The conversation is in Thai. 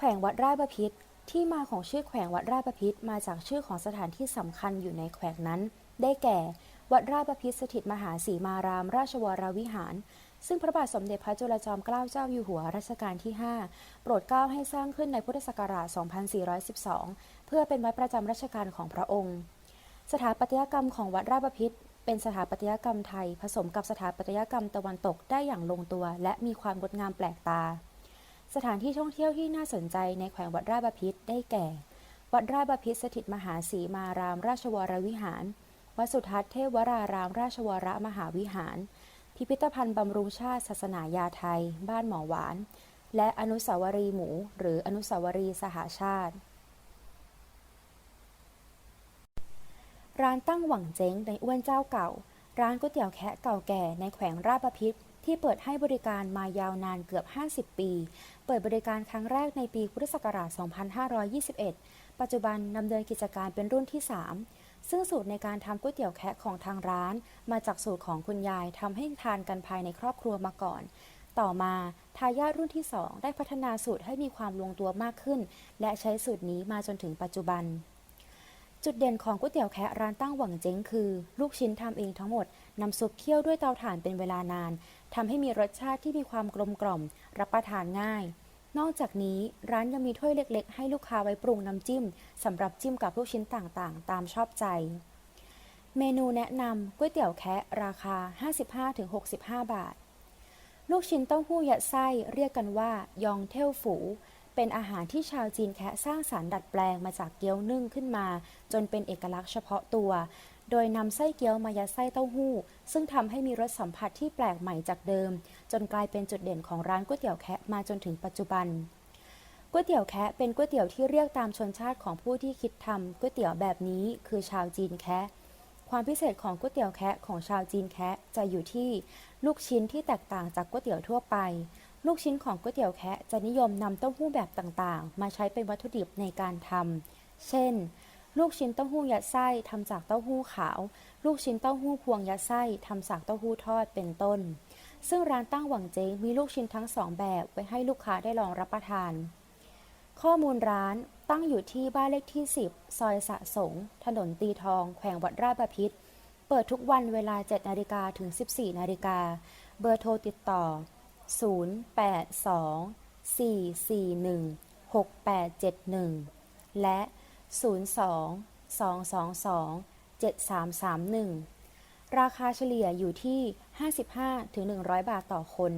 แขวงวัดราชบพิตรที่มาของชื่อแขวงวัดราชบพิตรมาจากชื่อของสถานที่สำคัญอยู่ในแขวงนั้น ได้แก่ วัดราชบพิตรสถิตมหาสีมาราม ราชวรวิหาร ซึ่งพระบาทสมเด็จพระจุลจอมเกล้าเจ้าอยู่หัวรัชกาลที่ 5 โปรดเกล้าให้สร้างขึ้นในพุทธศักราช 2412 เพื่อเป็นวัดประจำรัชกาลของพระองค์ สถาปัตยกรรมของวัดราชบพิตรเป็นสถาปัตยกรรมไทย ผสมกับสถาปัตยกรรมตะวันตกได้อย่างลงตัว และมีความงดงามแปลกตา สถานที่ท่องเที่ยวที่น่าสนใจในแขวงวัดราชบพิตรได้แก่ วัดราชบพิตรสถิตมหาสีมารามราชวรวิหาร วัดสุทัศน์เทพวรารามราชวรมหาวิหาร พิพิธภัณฑ์บำรุงชาติศาสนายาไทย บ้านหมอหวาน และอนุสาวรีย์หมู หรืออนุสาวรีย์สหชาติ ร้านตั้งหวังเจ๊งในอ้วนเจ้าเก่า ร้านก๋วยเตี๋ยวแคะเก่าแก่ในแขวงราชบพิตร ที่เปิดให้บริการมายาวนานเกือบ 50 ปี เปิดบริการครั้งแรกในปีพุทธศักราช 2521 ปัจจุบันดำเนินกิจการเป็นรุ่นที่ 3 ซึ่งสูตรในการทำก๋วยเตี๋ยวแคะของทางร้าน มาจากสูตรของคุณยายทำให้ทานกันภายในครอบครัวมาก่อน ต่อมาทายาทรุ่นที่ 2 ได้พัฒนาสูตรให้มีความลงตัวมากขึ้น และใช้สูตรนี้มาจนถึงปัจจุบัน จุดเด่นของก๋วยเตี๋ยวแคะร้านตั้งหวังเจ๊งคือ ลูกชิ้นทำเองทั้งหมดนำซุปเคี่ยวด้วยเตาถ่านเป็นเวลานานทำให้มีรสชาติที่มีความกลมกล่อม รับประทานง่าย นอกจากนี้ร้านยังมีถ้วยเล็กๆ ให้ลูกค้าไว้ปรุงน้ำจิ้มสำหรับจิ้มกับลูกชิ้นต่างๆ ตามชอบใจ เมนูแนะนำก๋วยเตี๋ยวแคะราคา 55-65 บาท ลูกชิ้นเต้าหู้ยัดไส้เรียกกันว่ายองเทลฝู เป็นอาหารที่ชาวจีนแคะสร้างสารรค์ดัดแปลงมาจากเกี๊ยวนึ่งขึ้นมา จนเป็นเอกลักษณ์เฉพาะตัว โดยนำไส้เกี๊ยวมายัดไส้เต้าหู้ ซึ่งทำให้มีรสสัมผัสที่แปลกใหม่จากเดิม จนกลายเป็นจุดเด่นของร้านก๋วยเตี๋ยวแคะมาจนถึงปัจจุบันก๋วยเตี๋ยวแคะเป็นก๋วยเตี๋ยวที่เรียกตามชนชาติของผู้ที่คิดทำก๋วยเตี๋ยวแบบนี้คือชาวจีนแคะความพิเศษของก๋วยเตี๋ยวแคะของชาวจีนแคะจะอยู่ที่ลูกชิ้นที่แตกต่างจากก๋วยเตี๋ยวทั่วไป ลูกชิ้นของก๋วยเตี๋ยวแคะจะนิยมนำเต้าหู้แบบต่างๆ มาใช้เป็นวัตถุดิบในการทำ เช่น ลูกชิ้นเต้าหู้ยัดไส้ทำจากเต้าหู้ขาว ลูกชิ้นเต้าหู้พวงยัดไส้ทำจากเต้าหู้ทอดเป็นต้น ซึ่งร้านตั้งหวังเจงมีลูกชิ้นทั้งสองแบบไว้ให้ลูกค้าได้ลองรับประทาน ข้อมูลร้านตั้งอยู่ที่บ้านเลขที่ 10 ซอยสะสง ถนนตีทอง แขวงวัดราชบพิตร เปิดทุกวันเวลา 7 นาฬิกาถึง 14 นาฬิกา เบอร์โทรติดต่อ 0 0824416871 และ 02 222 7331 ราคาเฉลี่ยอยู่ที่ 55-100 บาทต่อคน